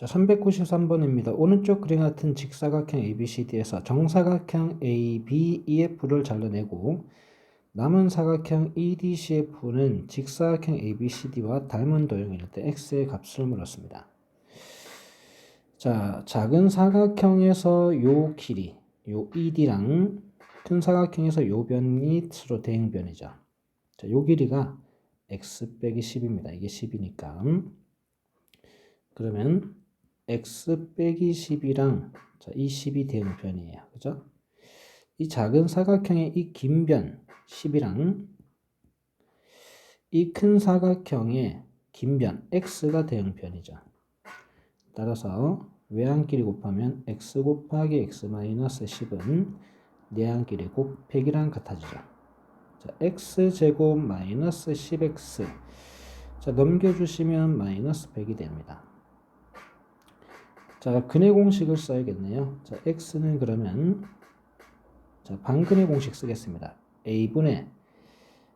자, 393번입니다. 오른쪽 그림 같은 직사각형 ABCD에서 정사각형 ABEF를 잘라내고 남은 사각형 EDCF는 직사각형 ABCD와 닮은 도형일 때 x의 값을 물었습니다. 자, 작은 사각형에서 요 길이, 요 ED랑 큰 사각형에서 요 변이 서로 대응변이죠. 자, 요 길이가 x 빼기 10입니다. 이게 10이니까. 그러면 x 빼기 10이랑 자, 이 10이 대응변이에요. 그죠? 이 작은 사각형의 이 긴 변 10이랑 이 큰 사각형의 긴 변 x가 대응변이죠. 따라서 외항끼리 곱하면 x 곱하기 x 마이너스 10은 내항끼리 곱하기랑 같아지죠. 자, x 제곱 마이너스 10x 자 넘겨주시면 마이너스 100이 됩니다. 자 근의 공식을 써야겠네요. 자 x는 그러면 자 반근의 공식 쓰겠습니다. a분의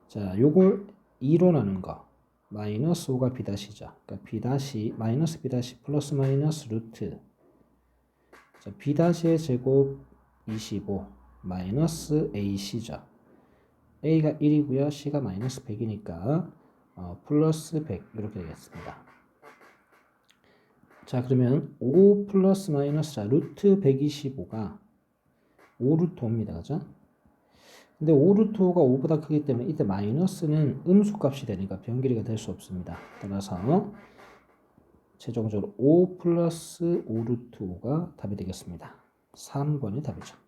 자 요걸 2로 나눈 거 마이너스 5가 b 다시죠. 그러니까 b 다시 마이너스 b 다시 플러스 마이너스 루트 자 b 다시의 제곱 25 마이너스 ac죠. a가 1이고요. c가 마이너스 100이니까 어, 플러스 100 이렇게 되겠습니다. 자 그러면 5 플러스 마이너스 자 루트 125가 5루트 5입니다. 그죠? 근데 5루트 5가 5보다 크기 때문에 이때 마이너스는 음수값이 되니까 변길이가 될 수 없습니다. 따라서 최종적으로 5 플러스 5루트 5가 답이 되겠습니다. 3번이 답이죠.